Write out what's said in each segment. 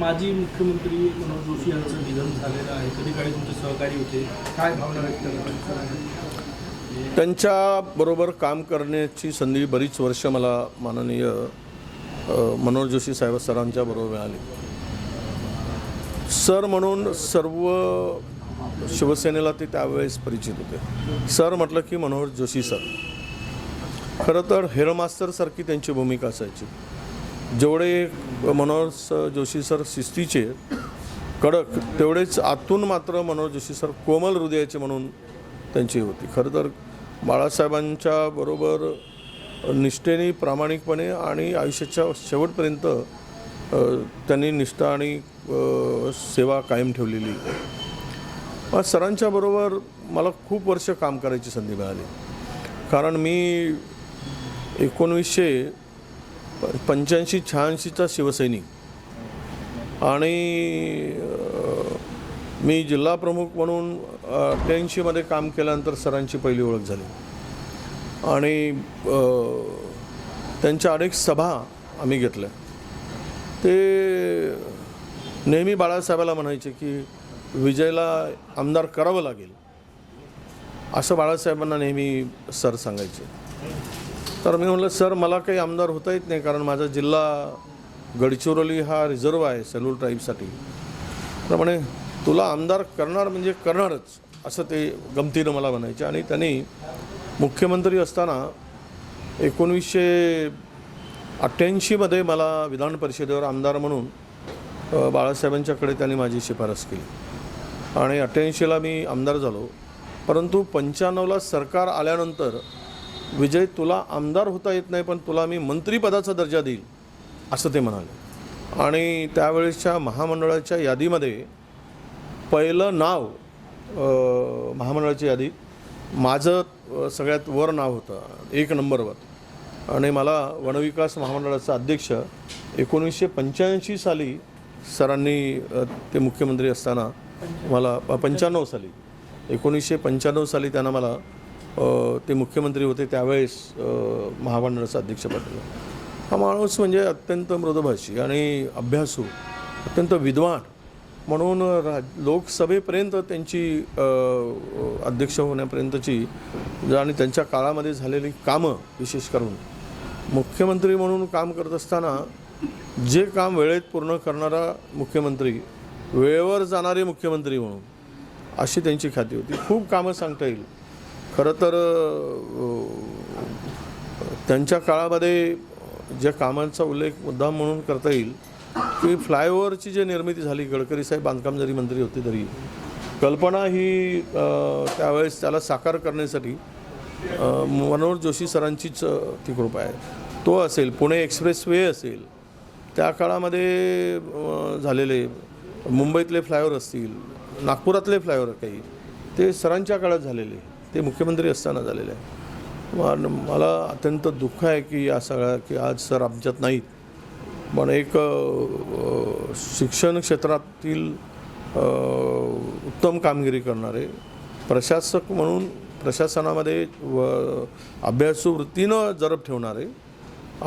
माजी मुख्यमंत्री मनोज जोशी यांचं निधन झालेलं आहे. कधी काळी तुमचे सहकारी होते? काय भावना व्यक्त करतात त्यांच्याबरोबर काम करण्याची संधी बरीच वर्ष मला माननीय अ, मनोज जोशी साहेब सरांच्या बरोबर मिळाली. सर म्हणून सर्व शिवसेनेला ते त्यावेळेस परिचित होते. सर म्हटलं की मनोहर जोशी सर. खरं तर हेडमास्टरसारखी त्यांची भूमिका असायची. जेवढे मनोहर जोशी सर शिस्तीचे कडक तेवढेच आतून मात्र मनोहर जोशी सर कोमल हृदयाचे म्हणून त्यांची होती. खरं तर बाळासाहेबांच्या बरोबर निष्ठेने प्रामाणिकपणे आणि आयुष्याच्या शेवटपर्यंत त्यांनी निष्ठा आणि सेवा कायम ठेवलेली. मग सरांच्या बरोबर मला खूप वर्ष काम करायची संधी मिळाली. कारण मी एकोणवीसशे पंच्याऐंशी शहाऐंशीचा शिवसैनिक. आणि मी जिल्हा प्रमुख म्हणून अठ्ठ्याऐंशीमध्ये काम केल्यानंतर सरांची पहिली ओळख झाली. आणि त्यांच्या अनेक सभा आम्ही घेतल्या. ते नेहमी बाळासाहेबाला म्हणायचे की विजयला आमदार करावं लागेल. असं बाळासाहेबांना नेहमी सर सांगायचे. तर मी म्हटलं सर मला काही आमदार होता येत नाही कारण माझा जिल्हा गडचिरोली हा रिझर्व आहे सेलूर ट्राईबसाठी. तर म्हणे तुला आमदार करणार म्हणजे करणारच असं ते गमतीनं मला म्हणायचे. आणि त्यांनी मुख्यमंत्री असताना एकोणीसशे अठ्ठ्याऐंशीमध्ये मला विधान परिषदेवर आमदार म्हणून बाळासाहेबांच्याकडे त्यांनी माझी शिफारस केली. आणि अठ्ठ्याऐंशीला मी आमदार झालो. परंतु पंच्याण्णवला सरकार आल्यानंतर विजय तुला आमदार होता येत नाही पण तुला मी मंत्रिपदाचा दर्जा देईल असं ते म्हणाले. आणि त्यावेळेसच्या महामंडळाच्या यादीमध्ये पहिलं नाव महामंडळाची यादी माझं सगळ्यात वर नाव होतं एक नंबरवर. आणि मला वनविकास महामंडळाचा अध्यक्ष एकोणीसशे पंच्याऐंशी साली सरांनी ते मुख्यमंत्री असताना मला पंच्याण्णव साली एकोणीसशे पंच्याण्णव साली त्यांना मला ते मुख्यमंत्री होते त्यावेळेस अ, महामंडळाचा अध्यक्ष हा माणूस म्हणजे अत्यंत मृदभाषी आणि अभ्यासू अत्यंत विद्वान म्हणून रा लोकसभेपर्यंत त्यांची अध्यक्ष होण्यापर्यंतची आणि त्यांच्या काळामध्ये झालेली कामं विशेष करून मुख्यमंत्री म्हणून काम करत असताना जे काम वेळेत पूर्ण करणारा मुख्यमंत्री वेळेवर जाणारे मुख्यमंत्री म्हणून अशी त्यांची ख्याती होती. खूप कामं सांगता येईल. खरं तर त्यांच्या काळामध्ये ज्या कामांचा उल्लेख मुद्दाम म्हणून करता येईल की फ्लायओव्हरची जी निर्मिती झाली गडकरी साहेब बांधकाम जरी मंत्री होते तरी कल्पना ही त्यावेळेस त्याला साकार करण्यासाठी मनोहर जोशी सरांचीच ती कृपा आहे. तो असेल पुणे एक्सप्रेस वे असेल त्या काळामध्ये झालेले मुंबईतले फ्लायओव्हर असतील नागपुरातले फ्लायओव्हर काही ते सरांच्या काळात झालेले. ते मुख्यमंत्री असताना झालेले आहे मला अत्यंत दुःख आहे की या सगळ्या की आज सर आमच्यात नाहीत. पण एक शिक्षण क्षेत्रातील उत्तम कामगिरी करणारे प्रशासक म्हणून प्रशासनामध्ये व अभ्यासू वृत्तीनं जरब ठेवणारे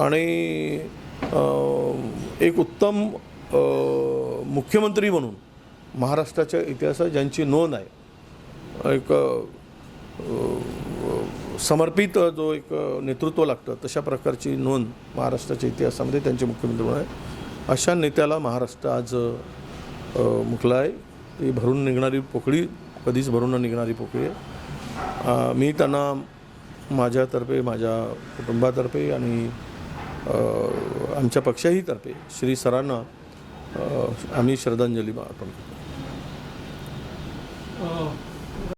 आणि एक उत्तम मुख्यमंत्री म्हणून महाराष्ट्राच्या इतिहासात ज्यांची नोंद आहे एक समर्पित जो एक नेतृत्व लागतं तशा प्रकारची नोंद महाराष्ट्राच्या इतिहासामध्ये त्यांचे मुख्यमंत्री म्हणून आहे. अशा नेत्याला महाराष्ट्र आज मुकला आहे ती भरून निघणारी पोकळी कधीच भरून न निघणारी पोकळी आहे. मी त्यांना माझ्यातर्फे माझ्या कुटुंबातर्फे आणि आमच्या पक्षाही तर्फे श्री सरांना आम्ही श्रद्धांजली अर्पण करतो.